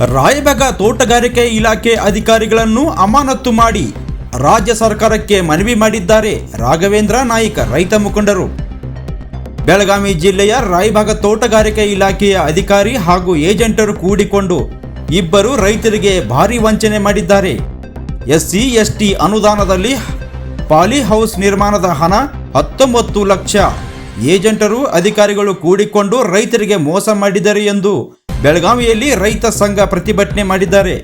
ರಾಯಬಾಗ ತೋಟಗಾರಿಕೆ ಇಲಾಖೆ ಅಧಿಕಾರಿಗಳನ್ನು ಅಮಾನತ್ತು ಮಾಡಿ ರಾಜ್ಯ ಸರ್ಕಾರಕ್ಕೆ ಮನವಿ ಮಾಡಿದ್ದಾರೆ ರಾಘವೇಂದ್ರ ನಾಯ್ಕ, ರೈತ ಮುಖಂಡರು. ಬೆಳಗಾವಿ ಜಿಲ್ಲೆಯ ರಾಯಭಾಗ ತೋಟಗಾರಿಕೆ ಇಲಾಖೆಯ ಅಧಿಕಾರಿ ಹಾಗೂ ಏಜೆಂಟರು ಕೂಡಿಕೊಂಡು ಇಬ್ಬರು ರೈತರಿಗೆ ಭಾರಿ ವಂಚನೆ ಮಾಡಿದ್ದಾರೆ. ಎಸ್ಸಿ, ಎಸ್ಟಿ ಅನುದಾನದಲ್ಲಿ ಪಾಲಿ ಹೌಸ್ ನಿರ್ಮಾಣದ ಹಣ ಹತ್ತೊಂಬತ್ತು ಲಕ್ಷ. ಏಜೆಂಟರು, ಅಧಿಕಾರಿಗಳು ಕೂಡಿಕೊಂಡು ರೈತರಿಗೆ ಮೋಸ ಮಾಡಿದ್ದಾರೆ ಎಂದು ಬೆಳಗಾವಿಯಲ್ಲಿ ರೈತ ಸಂಘ ಪ್ರತಿಭಟನೆ ಮಾಡಿದ್ದಾರೆ.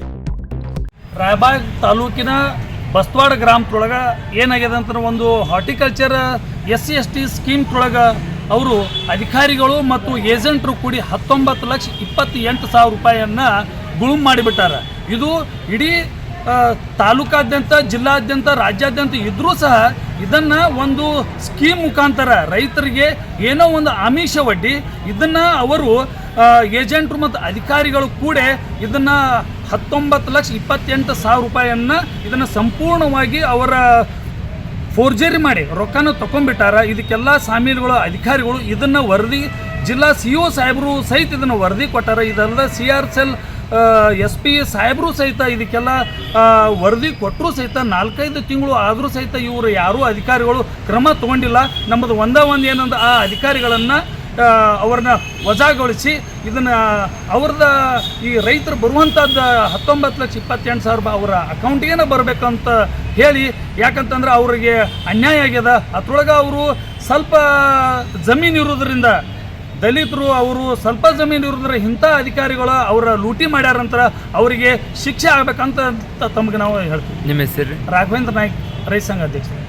ರಾಯಬಾಗ್ ತಾಲೂಕಿನ ಬಸ್ವಾಡ ಗ್ರಾಮದೊಳಗೆ ಏನಾಗಿದೆ ಅಂತ ಒಂದು horticulture S C S T ಸ್ಕೀಮ್ದೊಳಗೆ ಅವರು ಅಧಿಕಾರಿಗಳು ಮತ್ತು ಏಜೆಂಟರು ಕೂಡಿ ಹತ್ತೊಂಬತ್ತು ಲಕ್ಷ ಇಪ್ಪತ್ತೆಂಟು ಸಾವಿರ ರೂಪಾಯಿಯನ್ನು ಗುಳುಮ್ ಮಾಡಿಬಿಟ್ಟಾರೆ. ಇದು ಇಡೀ ತಾಲೂಕಾದ್ಯಂತ, ಜಿಲ್ಲಾದ್ಯಂತ, ರಾಜ್ಯಾದ್ಯಂತ ಇದ್ರೂ ಸಹ ಇದನ್ನು ಒಂದು ಸ್ಕೀಮ್ ಮುಖಾಂತರ ರೈತರಿಗೆ ಏನೋ ಒಂದು ಆಮಿಷ ಒಡ್ಡಿ ಇದನ್ನು ಅವರು ಏಜೆಂಟ್ರು ಮತ್ತು ಅಧಿಕಾರಿಗಳು ಕೂಡ ಇದನ್ನು ಹತ್ತೊಂಬತ್ತು ಲಕ್ಷ ಇಪ್ಪತ್ತೆಂಟು ಸಾವಿರ ರೂಪಾಯಿಯನ್ನು ಇದನ್ನು ಸಂಪೂರ್ಣವಾಗಿ ಅವರ ಫೋರ್ಜರಿ ಮಾಡಿ, ರೊಕ್ಕನ ತಗೊಂಡ್ಬಿಟ್ಟಾರ. ಇದಕ್ಕೆಲ್ಲ ಸಾಮೀಲುಗಳು, ಅಧಿಕಾರಿಗಳು ಇದನ್ನು ವರದಿ, ಜಿಲ್ಲಾ ಸಿ ಒ ಸಾಹೇಬರು ಸಹಿತ ಇದನ್ನು ವರದಿ ಕೊಟ್ಟಾರ. ಇದಲ್ಲದೆ C R cell S P ಸಾಹೇಬರು ಸಹಿತ ಇದಕ್ಕೆಲ್ಲ ವರದಿ ಕೊಟ್ಟರು ಸಹಿತ ನಾಲ್ಕೈದು ತಿಂಗಳು ಆದರೂ ಸಹಿತ ಇವರು ಯಾರೂ ಅಧಿಕಾರಿಗಳು ಕ್ರಮ ತಗೊಂಡಿಲ್ಲ. ನಮ್ಮದು ಒಂದೇ ಒಂದು ಏನಂದ್ರೆ ಆ ಅಧಿಕಾರಿಗಳನ್ನು ಅವ್ರನ್ನ ವಜಾಗೊಳಿಸಿ ಇದನ್ನು ಅವ್ರದ ಈ ರೈತರು ಬರುವಂಥದ್ದು ಹತ್ತೊಂಬತ್ತು ಲಕ್ಷ ಇಪ್ಪತ್ತೆಂಟು ಸಾವಿರ ರೂಪಾಯಿ ಅವರ ಅಕೌಂಟಿಗೇನೆ ಬರಬೇಕಂತ ಹೇಳಿ ಯಾಕಂತಂದ್ರೆ ಅವರಿಗೆ ಅನ್ಯಾಯ ಆಗ್ಯದ. ಅದ್ರೊಳಗೆ ಅವರು ಸ್ವಲ್ಪ ಜಮೀನು ಇರೋದ್ರಿಂದ ದಲಿತರು ಅವರು ಸ್ವಲ್ಪ ಜಮೀನು ಇರೋದ್ರ ಇಂಥ ಅಧಿಕಾರಿಗಳು ಅವರ ಲೂಟಿ ಮಾಡ್ಯಾರಂತ ಅವರಿಗೆ ಶಿಕ್ಷೆ ಆಗ್ಬೇಕಂತ ತಮಗೆ ನಾವು ಹೇಳ್ತೀವಿ. ನಿಮ್ಮ ಹೆಸರು ರಾಘವೇಂದ್ರ ನಾಯ್ಕ್ ರೈತ ಸಂಘ ಅಧ್ಯಕ್ಷರು.